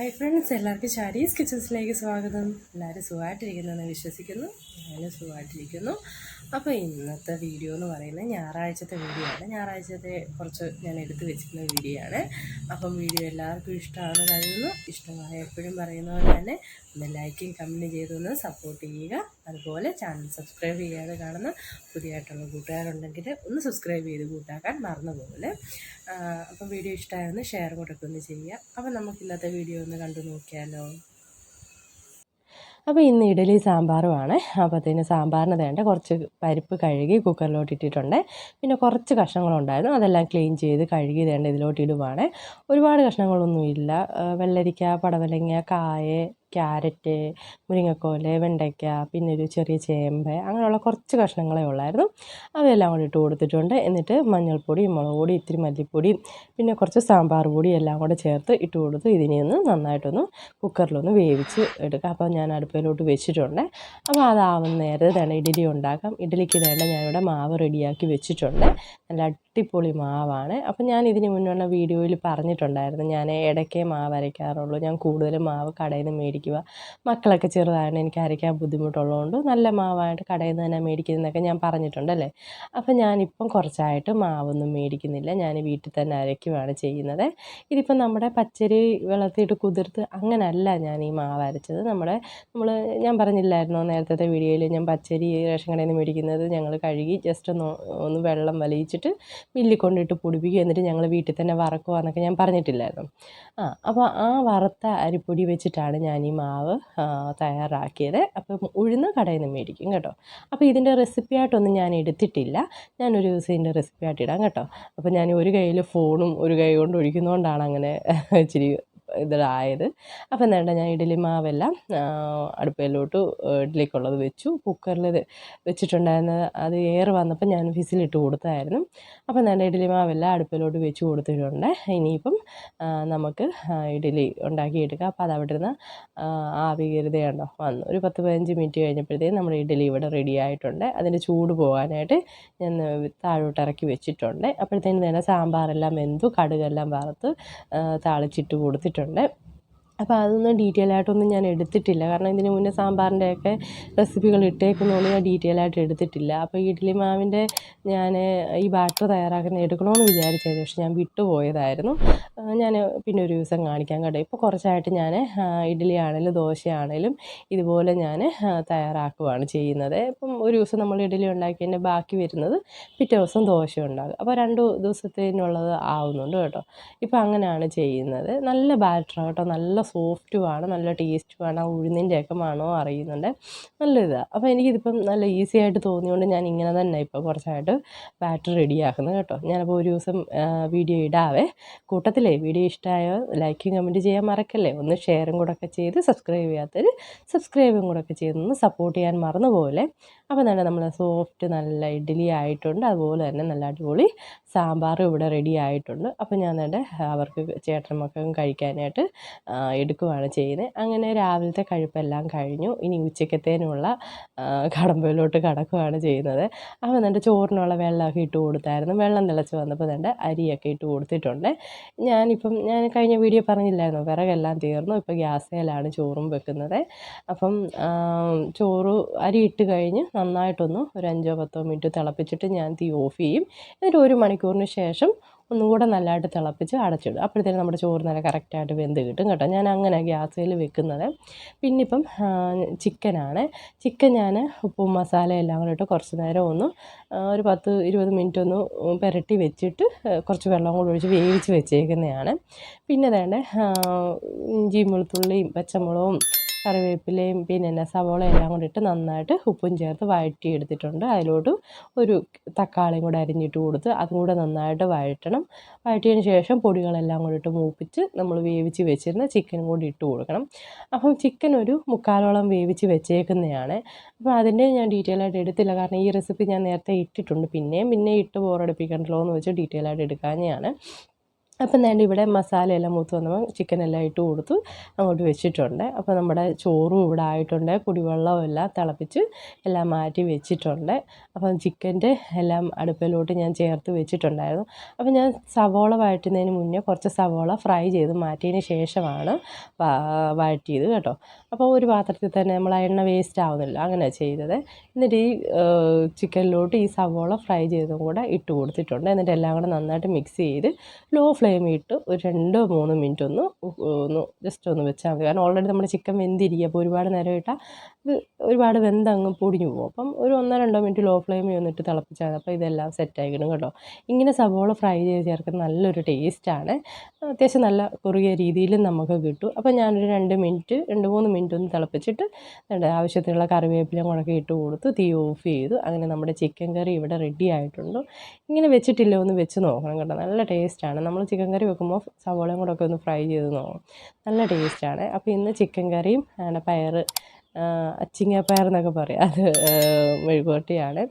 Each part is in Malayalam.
ഹായ് ഫ്രണ്ട്സ് എല്ലാവർക്കും ചാരീസ് കിച്ചൻസിലേക്ക് സ്വാഗതം. എല്ലാവരും സുഖമായിട്ടിരിക്കുന്നെന്ന് വിശ്വസിക്കുന്നു. ഞാനും സുഖമായിട്ടിരിക്കുന്നു. അപ്പോൾ ഇന്നത്തെ വീഡിയോ എന്ന് പറയുന്നത് ഞായറാഴ്ചത്തെ വീഡിയോ ആണ്. ഞായറാഴ്ചത്തെ കുറച്ച് ഞാൻ എടുത്തു വെച്ചിരുന്ന വീഡിയോ ആണ്. അപ്പം വീഡിയോ എല്ലാവർക്കും ഇഷ്ടമാണെന്ന് കഴിയുന്നു ഇഷ്ടമായ എപ്പോഴും പറയുന്ന പോലെ തന്നെ ഒന്ന് ലൈക്കും കമന്റ് ചെയ്തൊന്ന് സപ്പോർട്ട് ചെയ്യുക. അതുപോലെ ചാനൽ സബ്സ്ക്രൈബ് ചെയ്യാതെ കാണുന്ന പുതിയതായിട്ടുള്ള കൂട്ടുകാരുണ്ടെങ്കിൽ ഒന്ന് സബ്സ്ക്രൈബ് ചെയ്ത് കൂട്ടാക്കാൻ മറന്നു പോലെ അപ്പം വീഡിയോ ഇഷ്ടമായിരുന്നു ഷെയർ കൂടൊക്കെ ഒന്ന് ചെയ്യുക. അപ്പം നമുക്ക് ഇന്നത്തെ വീഡിയോ ഒന്ന് കണ്ടു നോക്കിയാലോ. അപ്പോൾ ഇന്ന് ഇഡലി സാമ്പാറുമാണ്. അപ്പോഴത്തേന് സാമ്പാറിന് വേണ്ട കുറച്ച് പരിപ്പ് കഴുകി കുക്കറിലോട്ട് ഇട്ടിട്ടുണ്ട്. പിന്നെ കുറച്ച് കഷ്ണങ്ങളുണ്ടായിരുന്നു. അതെല്ലാം ക്ലീൻ ചെയ്ത് കഴുകി വേണ്ട ഇതിലോട്ട് ഇടുവാണ്. ഒരുപാട് കഷ്ണങ്ങളൊന്നും ഇല്ല വെള്ളരിക്ക പടവലങ്ങ കായ ക്യാരറ്റ് മുരിങ്ങക്കോൽ വെണ്ടയ്ക്ക പിന്നെ ഒരു ചെറിയ ചേമ്പ് അങ്ങനെയുള്ള കുറച്ച് കഷ്ണങ്ങളേ ഉള്ളായിരുന്നു. അവയെല്ലാം കൂടി ഇട്ട് കൊടുത്തിട്ടുണ്ട്. എന്നിട്ട് മഞ്ഞൾപ്പൊടി മുളക് പൊടി ഇത്തിരി മല്ലിപ്പൊടി പിന്നെ കുറച്ച് സാമ്പാർ പൊടി എല്ലാം കൂടെ ചേർത്ത് ഇട്ട് കൊടുത്ത് ഇതിനെ ഒന്ന് നന്നായിട്ടൊന്ന് കുക്കറിലൊന്ന് വേവിച്ച് എടുക്കാം. അപ്പോൾ ഞാൻ അടുപ്പിലോട്ട് വെച്ചിട്ടുണ്ട്. അപ്പോൾ അതാവുന്ന നേരത്തെ തന്നെ ഇഡലി ഉണ്ടാക്കാം. ഇഡലിക്ക് വേണ്ട ഞാനിവിടെ മാവ് റെഡിയാക്കി വെച്ചിട്ടുണ്ട്. നല്ല അടിപൊളി മാവാണ്. അപ്പോൾ ഞാൻ ഇതിന് മുന്നുള്ള വീഡിയോയിൽ പറഞ്ഞിട്ടുണ്ടായിരുന്നു. ഞാൻ ഇടയ്ക്കേ മാവ് അരയ്ക്കാറുള്ളൂ. ഞാൻ കൂടുതലും മാവ് കടയിൽ നിന്ന് മേടിക്കുക മക്കളൊക്കെ ചെറുതാണ് എനിക്ക് അരയ്ക്കാൻ ബുദ്ധിമുട്ടുള്ളതുകൊണ്ട് നല്ല മാവായിട്ട് കടയിൽ നിന്ന് തന്നെ മേടിക്കുന്നതൊക്കെ ഞാൻ പറഞ്ഞിട്ടുണ്ടല്ലേ അപ്പോൾ ഞാനിപ്പം കുറച്ചായിട്ട് മാവൊന്നും മേടിക്കുന്നില്ല. ഞാൻ വീട്ടിൽ തന്നെ അരയ്ക്കുകയാണ് ചെയ്യുന്നത്. ഇതിപ്പം നമ്മുടെ പച്ചരി വെള്ളത്തിയിട്ട് കുതിർത്ത് അങ്ങനല്ല ഞാൻ ഈ മാവ് അരച്ചത്. നമ്മുടെ നമ്മൾ ഞാൻ പറഞ്ഞില്ലായിരുന്നോ നേരത്തെ വീഡിയോയിൽ ഞാൻ പച്ചരി റേഷൻ കടയിൽ നിന്ന് മേടിക്കുന്നത് ഞങ്ങൾ കഴുകി ജസ്റ്റ് ഒന്ന് ഒന്ന് വെള്ളം വലിയിച്ചിട്ട് മില്ലിൽ കൊണ്ടിട്ട് പൊടിപ്പിക്കുക എന്നിട്ട് ഞങ്ങൾ വീട്ടിൽ തന്നെ വറക്കുക എന്നൊക്കെ ഞാൻ പറഞ്ഞിട്ടില്ലായിരുന്നു. ആ അപ്പോൾ ആ വറുത്ത അരിപ്പൊടി വെച്ചിട്ടാണ് ഞാൻ ഈ മാവ് തയ്യാറാക്കിയത്. അപ്പം ഉഴുന്ന് കടയിൽ നിന്ന് മേടിക്കും കേട്ടോ. അപ്പോൾ ഇതിന്റെ റെസിപ്പി ആയിട്ടൊന്നും ഞാൻ എടുത്തിട്ടില്ല. ഞാനൊരു ദിവസം ഇതിന്റെ റെസിപ്പി ആയിട്ട് ഇടാം കേട്ടോ. അപ്പോൾ ഞാൻ ഒരു കയ്യിൽ ഫോണും ഒരു കൈ കൊണ്ട് ഒഴിക്കുന്നതുകൊണ്ടാണ് അങ്ങനെ ഇച്ചിരി ഇതായത് അപ്പം എന്താ ഞാൻ ഇഡ്ഡലി മാവെല്ലാം അടുപ്പയിലോട്ട് ഇഡ്ഡലിക്കുള്ളത് വെച്ചു. കുക്കറിൽ വെച്ചിട്ടുണ്ടായിരുന്നത് അത് എയർ വന്നപ്പോൾ ഞാൻ വിസിലിട്ട് കൊടുത്തായിരുന്നു. അപ്പം എന്താ ഇഡ്ഡലി മാവെല്ലാം അടുപ്പിലോട്ട് വെച്ച് കൊടുത്തിട്ടുണ്ട്. ഇനിയിപ്പം നമുക്ക് ഇഡ്ഡലി ഉണ്ടാക്കിയെടുക്കാം. അപ്പോൾ അത് അവിടെ നിന്ന് ആവികരുതയുണ്ടോ വന്നു. ഒരു പത്ത് പതിനഞ്ച് മിനിറ്റ് കഴിഞ്ഞപ്പോഴത്തേക്കും നമ്മുടെ ഇഡ്ഡലി ഇവിടെ റെഡി ആയിട്ടുണ്ട്. അതിന്റെ ചൂട് പോകാനായിട്ട് ഞാൻ താഴോട്ട് ഇറക്കി വെച്ചിട്ടുണ്ട്. അപ്പോഴത്തേനും തന്നെ സാമ്പാറെല്ലാം വെന്തു കടുകെല്ലാം വറുത്ത് താളിച്ചിട്ട് കൊടുത്തിട്ടുണ്ട്. വെച്ചിട്ടുണ്ട് അപ്പോൾ അതൊന്നും ഡീറ്റെയിൽ ആയിട്ടൊന്നും ഞാൻ എടുത്തിട്ടില്ല. കാരണം ഇതിന് മുന്നേ സാമ്പാറിന്റെയൊക്കെ റെസിപ്പികൾ ഇട്ടേക്കുന്നതുകൊണ്ട് ഞാൻ ഡീറ്റെയിൽ ആയിട്ട് എടുത്തിട്ടില്ല. അപ്പോൾ ഇഡ്ഡലി മാവിന്റെ ഞാൻ ഈ ബാറ്റർ തയ്യാറാക്കുന്ന എടുക്കണമെന്ന് വിചാരിച്ചത് പക്ഷെ ഞാൻ വിട്ടുപോയതായിരുന്നു. ഞാൻ പിന്നെ ഒരു ദിവസം കാണിക്കാൻ കേട്ടോ ഇപ്പോൾ കുറച്ചായിട്ട് ഞാൻ ഇഡ്ഡലി ആണെങ്കിലും ദോശയാണെങ്കിലും ഇതുപോലെ ഞാൻ തയ്യാറാക്കുകയാണ് ചെയ്യുന്നത്. ഇപ്പം ഒരു ദിവസം നമ്മൾ ഇഡ്ഡലി ഉണ്ടാക്കിയതിന്റെ ബാക്കി വരുന്നത് പിറ്റേ ദിവസം ദോശ ഉണ്ടാകും. അപ്പോൾ രണ്ട് ദിവസത്തിനുള്ളത് ആവുന്നുണ്ട് കേട്ടോ. ഇപ്പോൾ അങ്ങനെയാണ് ചെയ്യുന്നത്. നല്ല ബാറ്റർ കേട്ടോ. നല്ല സോഫ്റ്റുമാണ് നല്ല ടേസ്റ്റുമാണ് ആ ഉഴുന്നിന്റെയൊക്കെ മണവും അറിയുന്നുണ്ട്. നല്ല ഇതാണ് അപ്പോൾ എനിക്കിതിപ്പം നല്ല ഈസി ആയിട്ട് തോന്നിയതുകൊണ്ട് ഞാൻ ഇങ്ങനെ തന്നെ ഇപ്പോൾ കുറച്ചായിട്ട് ബാറ്റർ റെഡിയാക്കുന്നത് കേട്ടോ. ഞാനപ്പോൾ ഒരു ദിവസം വീഡിയോ ഇടാവേ. കൂട്ടത്തിലേ വീഡിയോ ഇഷ്ടമായോ ലൈക്കും കമന്റ് ചെയ്യാൻ മറക്കല്ലേ? ഒന്ന് ഷെയറും കൂടെ ഒക്കെ ചെയ്ത് സബ്സ്ക്രൈബ് ചെയ്യാത്തവർ സബ്സ്ക്രൈബും കൂടെ ഒക്കെ ചെയ്തൊന്ന് സപ്പോർട്ട് ചെയ്യാൻ മറന്നുപോലെ അപ്പോൾ നല്ല നമ്മൾ സോഫ്റ്റ് നല്ല ഇഡ്ഡലി ആയിട്ടുണ്ട്. അതുപോലെ തന്നെ നല്ല അടിപൊളി സാമ്പാറും ഇവിടെ റെഡി ആയിട്ടുണ്ട്. അപ്പോൾ ഞാൻ എന്റെ അവർക്ക് ചേട്ടൻ കഴിക്കാനായിട്ട് എടുക്കുകയാണ് ചെയ്യുന്നത്. അങ്ങനെ രാവിലത്തെ കഴിപ്പെല്ലാം കഴിഞ്ഞു. ഇനി ഉച്ചക്കത്തേനുള്ള കടമ്പയിലോട്ട് കടക്കുകയാണ് ചെയ്യുന്നത്. അപ്പോൾ എന്റെ ചോറിനുള്ള വെള്ളമൊക്കെ ഇട്ട് കൊടുത്തായിരുന്നു. വെള്ളം തിളച്ച് വന്നപ്പോൾ എന്റെ അരിയൊക്കെ ഇട്ട് കൊടുത്തിട്ടുണ്ട്. ഞാനിപ്പം ഞാൻ കഴിഞ്ഞ വീഡിയോ പറഞ്ഞില്ലായിരുന്നു? വിറകെല്ലാം തീർന്നു. ഇപ്പോൾ ഗ്യാസേലാണ് ചോറും വെക്കുന്നത്. അപ്പം ചോറ് അരി ഇട്ട് കഴിഞ്ഞ് നന്നായിട്ടൊന്ന് ഒരു അഞ്ചോ പത്തോ മിനിറ്റ് തിളപ്പിച്ചിട്ട് ഞാൻ തീ ഓഫ് ചെയ്യും. എന്നിട്ട് ഒരു മണിക്കൂറിന് ശേഷം ഒന്നും കൂടെ നല്ലതായിട്ട് തിളപ്പിച്ച് അടച്ചിടും. അപ്പോഴത്തേനും നമ്മുടെ ചോറ് നല്ല കറക്റ്റായിട്ട് വെന്ത് കിട്ടും കേട്ടോ. ഞാൻ അങ്ങനെ ഗ്യാസിൽ വെക്കുന്നത്. പിന്നിപ്പം ചിക്കനാണ് ചിക്കൻ ഞാൻ ഉപ്പും മസാല എല്ലാം കൂടെ ഇട്ട് കുറച്ച് നേരം ഒന്ന് ഒരു പത്ത് ഇരുപത് മിനിറ്റ് ഒന്ന് പുരട്ടി വെച്ചിട്ട് കുറച്ച് വെള്ളം കൂടെ ഒഴിച്ച് വേവിച്ച് വെച്ചേക്കുന്നതാണ്. പിന്നെ വേണ്ട ഇഞ്ചിയും വെളുത്തുള്ളിയും പച്ചമുളകും കറിവേപ്പിലയും പിന്നെ സവോള എല്ലാം കൂടി ഇട്ട് നന്നായിട്ട് ഉപ്പും ചേർത്ത് വഴറ്റി എടുത്തിട്ടുണ്ട് അതിലോട്ട് ഒരു തക്കാളിയും കൂടെ അരിഞ്ഞിട്ട് കൊടുത്ത് അതും കൂടെ നന്നായിട്ട് വഴറ്റണം. വഴറ്റിയതിന് ശേഷം പൊടികളെല്ലാം കൂടി ഇട്ട് മൂപ്പിച്ച് നമ്മൾ വേവിച്ച് വെച്ചിരുന്ന ചിക്കനും കൂടി ഇട്ട് കൊടുക്കണം. അപ്പം ചിക്കൻ ഒരു മുക്കാലോളം വേവിച്ച് വെച്ചേക്കുന്നതാണ്. അപ്പോൾ അതിന്റെ ഞാൻ ഡീറ്റെയിൽ ആയിട്ട് എടുത്തില്ല. കാരണം ഈ റെസിപ്പി ഞാൻ നേരത്തെ ഇട്ടിട്ടുണ്ട്. പിന്നെയും പിന്നെ ഇട്ട് ബോറടിപ്പിക്കണ്ടല്ലോ എന്ന് വെച്ച് ഡീറ്റെയിൽ ആയിട്ട് എടുക്കാഞ്ഞാണ് അപ്പം ഞാൻ ഇവിടെ മസാലയെല്ലാം മൂത്ത് വന്നപ്പോൾ ചിക്കനെല്ലാം ഇട്ട് കൊടുത്തു അങ്ങോട്ട് വെച്ചിട്ടുണ്ട്. അപ്പോൾ നമ്മുടെ ചോറും ഇവിടെ ആയിട്ടുണ്ട് കുടിവെള്ളവും എല്ലാം തിളപ്പിച്ച് എല്ലാം മാറ്റി വെച്ചിട്ടുണ്ട്. അപ്പം ചിക്കന്റെ എല്ലാം അടുപ്പിലോട്ട് ഞാൻ ചേർത്ത് വെച്ചിട്ടുണ്ടായിരുന്നു. അപ്പോൾ ഞാൻ സവോള വഴറ്റുന്നതിന് മുന്നേ കുറച്ച് സവോള ഫ്രൈ ചെയ്ത് മാറ്റിയതിന് ശേഷമാണ് വഴറ്റിയത് കേട്ടോ. അപ്പോൾ ഒരു പാത്രത്തിൽ തന്നെ നമ്മൾ എണ്ണ വേസ്റ്റ് ആവുന്നില്ല അങ്ങനെ ചെയ്തത്. എന്നിട്ട് ഈ ചിക്കനിലോട്ട് ഈ സവോള ഫ്രൈ ചെയ്തും കൂടെ ഇട്ട് കൊടുത്തിട്ടുണ്ട്. എന്നിട്ട് എല്ലാം കൂടെ നന്നായിട്ട് മിക്സ് ചെയ്ത് ലോ ഫ്ലെയിമിൽ ഇട്ട് ഒരു രണ്ടോ മൂന്നോ മിനിറ്റ് ഒന്ന് ഒന്ന് ജസ്റ്റ് ഒന്ന് വെച്ചാൽ മതി. കാരണം ഓൾറെഡി നമ്മുടെ ചിക്കൻ വെന്തിരിക്കുക അപ്പോൾ ഒരുപാട് നേരം ഇട്ടാൽ ഇത് ഒരുപാട് വെന്തങ്ങ് പൊടിഞ്ഞു പോകും. അപ്പം ഒരു ഒന്നോ രണ്ടോ മിനിറ്റ് ലോ ഫ്ലെയിമിൽ ചെയ്യുന്നിട്ട് തിളപ്പിച്ചാൽ അപ്പോൾ ഇതെല്ലാം സെറ്റ് ആയിക്കണം കേട്ടോ. ഇങ്ങനെ സവോള ഫ്രൈ ചെയ്ത് ചേർക്കുന്ന നല്ലൊരു ടേസ്റ്റാണ് അത്യാവശ്യം നല്ല കുറുകിയ രീതിയിലും നമുക്ക് കിട്ടും. അപ്പോൾ ഞാനൊരു രണ്ട് മിനിറ്റ് രണ്ട് മൂന്ന് മിനിറ്റ് ഒന്ന് തിളപ്പിച്ചിട്ട് ആവശ്യത്തിനുള്ള കറിവേപ്പിലയും കൂടെ ഇട്ട് കൊടുത്ത് തീ ഓഫ് ചെയ്തു. അങ്ങനെ നമ്മുടെ ചിക്കൻ കറി ഇവിടെ റെഡി ആയിട്ടുണ്ട്. ഇങ്ങനെ വെച്ചിട്ടില്ല ഒന്ന് വെച്ച് നോക്കണം കേട്ടോ. നല്ല ടേസ്റ്റാണ് നമ്മൾ ചിക്കൻ കറി വെക്കുമ്പോൾ സവോളയും കൂടെ ഒക്കെ ഒന്ന് ഫ്രൈ ചെയ്ത് നോക്കും നല്ല ടേസ്റ്റാണ് അപ്പോൾ ഇന്ന് ചിക്കൻ കറിയും പയർ അച്ചിങ്ങപ്പയർ എന്നൊക്കെ പറയും. അത് മെഴുകുവരട്ടിയാണ്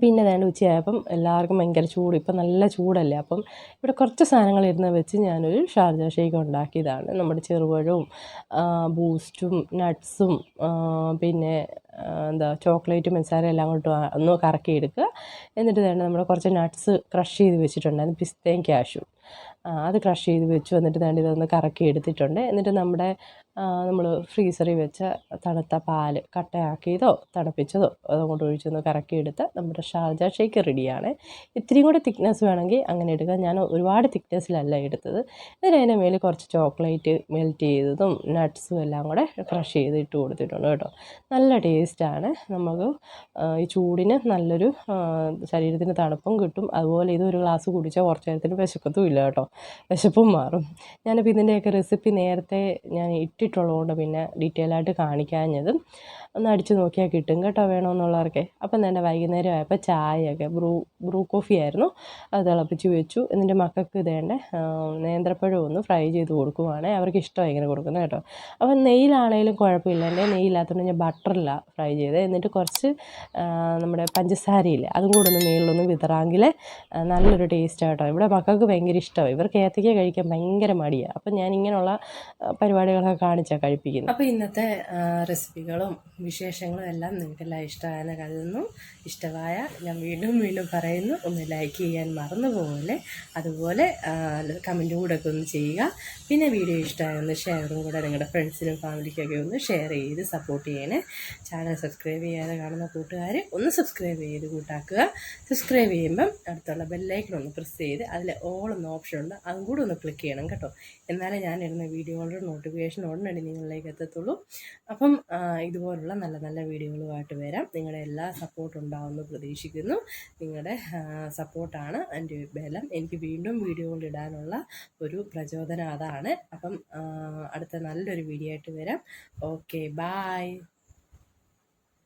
പിന്നെ വേണ്ട ഉച്ചയായപ്പം എല്ലാവർക്കും ഭയങ്കര ചൂട്. ഇപ്പം നല്ല ചൂടല്ലേ? അപ്പം ഇവിടെ കുറച്ച് സാധനങ്ങൾ ഇരുന്ന് വെച്ച് ഞാനൊരു ഷാർജ ഷേക്ക് ഉണ്ടാക്കിയതാണ്. നമ്മുടെ ചെറുപഴവും ബൂസ്റ്റും നട്ട്സും പിന്നെ എന്താ ചോക്ലേറ്റ് പഞ്ചസാര എല്ലാം കൂട്ട് ഒന്ന് കറക്കി എടുക്കുക. എന്നിട്ട് തന്നെ നമ്മൾ കുറച്ച് നട്ട്സ് ക്രഷ് ചെയ്ത് വെച്ചിട്ടുണ്ടായിരുന്നു പിസ്തയും ക്യാഷും അത് ക്രഷ് ചെയ്ത് വെച്ചു. എന്നിട്ട് തന്നെ ഇതൊന്ന് കറക്കി എടുത്തിട്ടുണ്ട്. എന്നിട്ട് നമ്മുടെ നമ്മൾ ഫ്രീസറിൽ വെച്ച തണുത്ത പാൽ കട്ടയാക്കിയതോ തണുപ്പിച്ചതോ അതുകൊണ്ട് ഒഴിച്ചൊന്ന് കറക്കി എടുത്ത് നമ്മുടെ ഷാർജ ഷേക്ക് റെഡിയാണ് ഇത്രയും കൂടി തിക്നെസ് വേണമെങ്കിൽ അങ്ങനെ എടുക്കുക ഞാൻ ഒരുപാട് തിക്നെസ്സിലല്ല എടുത്തത്. എന്നിട്ട് അതിന്റെ മേലെ കുറച്ച് ചോക്ലേറ്റ് മെൽറ്റ് ചെയ്തതും നട്ട്സും എല്ലാം കൂടെ ക്രഷ് ചെയ്ത് ഇട്ട് കൊടുത്തിട്ടുണ്ട് കേട്ടോ. നല്ല ടേസ്റ്റാണ്. നമുക്ക് ഈ ചൂടിന് നല്ലൊരു ശരീരത്തിന് തണുപ്പും കിട്ടും. അതുപോലെ ഇത് ഒരു ഗ്ലാസ് കുടിച്ചാൽ കുറച്ച് നേരത്തിന് വിശക്കത്തും ഇല്ല കേട്ടോ. വിശപ്പും മാറും. ഞാനിപ്പോൾ ഇതിന്റെയൊക്കെ റെസിപ്പി നേരത്തെ ഞാൻ ഇട്ട് ഇട്ടിട്ടുള്ളതുകൊണ്ട് പിന്നെ ഡീറ്റെയിൽ ആയിട്ട് കാണിക്കാഞ്ഞത് ഒന്ന് അടിച്ച് നോക്കിയാൽ കിട്ടും കേട്ടോ വേണമെന്നുള്ളവർക്ക് അപ്പം തന്നെ വൈകുന്നേരം ആയപ്പോൾ ചായയൊക്കെ ബ്രൂ ബ്രൂ കോഫി ആയിരുന്നു. അത് തിളപ്പിച്ച് വെച്ചു. എന്നിട്ട് മക്കൾക്ക് ഇതേണ്ട നേന്ത്രപ്പഴം ഒന്ന് ഫ്രൈ ചെയ്ത് കൊടുക്കുവാണേ. അവർക്ക് ഇഷ്ടം ഇങ്ങനെ കൊടുക്കുന്നത് കേട്ടോ. അപ്പം നെയ്യിലാണേലും കുഴപ്പമില്ല. എന്റെ നെയ്യില്ലാത്തതുകൊണ്ട് ഞാൻ ബട്ടറില്ല ഫ്രൈ ചെയ്ത്. എന്നിട്ട് കുറച്ച് നമ്മുടെ പഞ്ചസാരയില്ലേ അതും കൂടെ ഒന്ന് മേളിലൊന്ന് വിതറാങ്കിൽ നല്ലൊരു ടേസ്റ്റ് ആട്ടോ. ഇവിടെ മക്കൾക്ക് ഭയങ്കര ഇഷ്ടമാണ് ഇവർക്ക് ഏത്തയ്ക്ക കഴിക്കാൻ ഭയങ്കര മടിയാണ് അപ്പം ഞാൻ ഇങ്ങനെയുള്ള പരിപാടികളൊക്കെ കാണിച്ചാൽ കഴിപ്പിക്കുന്നത് അപ്പോൾ ഇന്നത്തെ റെസിപ്പികളും വിശേഷങ്ങളും എല്ലാം നിങ്ങൾക്കെല്ലാം ഇഷ്ടമായെന്ന് കരുതുന്നു. ഇഷ്ടമായ ഞാൻ വീണ്ടും വീണ്ടും പറയുന്നു. ഒന്ന് ലൈക്ക് ചെയ്യാൻ മറന്നു പോലെ അതുപോലെ കമന്റ് കൂടെ ഒക്കെ ഒന്ന് ചെയ്യുക. പിന്നെ വീഡിയോ ഇഷ്ടമായൊന്ന് ഷെയറും കൂടെ നിങ്ങളുടെ ഫ്രണ്ട്സിനും ഫാമിലിക്കൊക്കെ ഒന്ന് ഷെയർ ചെയ്ത് സപ്പോർട്ട് ചെയ്യണേ. ചാനൽ സബ്സ്ക്രൈബ് ചെയ്യാതെ കാണുന്ന കൂട്ടുകാർ ഒന്ന് സബ്സ്ക്രൈബ് ചെയ്ത് കൂട്ടാക്കുക. സബ്സ്ക്രൈബ് ചെയ്യുമ്പം അടുത്തുള്ള ബെല്ലൈക്കൺ ഒന്ന് പ്രസ് ചെയ്ത് അതിൽ ഓൾ എന്ന ഓപ്ഷൻ ഉണ്ട്. അതും കൂടെ ഒന്ന് ക്ലിക്ക് ചെയ്യണം കേട്ടോ. എന്നാലേ ഞാൻ വീഡിയോകളുടെ നോട്ടിഫിക്കേഷൻ ഉടനടി നിങ്ങളിലേക്ക് എത്തത്തുള്ളൂ. അപ്പം ഇതുപോലുള്ള നല്ല നല്ല വീഡിയോകളുമായിട്ട് വരാം. നിങ്ങളുടെ എല്ലാ സപ്പോർട്ടും ഉണ്ടാവുമെന്ന് പ്രതീക്ഷിക്കുന്നു. നിങ്ങളുടെ സപ്പോർട്ടാണ് എന്റെ ബലം. എനിക്ക് വീണ്ടും വീഡിയോകൾ ഇടാനുള്ള ഒരു പ്രചോദനം അതാണ്. അപ്പം അടുത്ത നല്ലൊരു വീഡിയോ ആയിട്ട് വരാം. Okay bye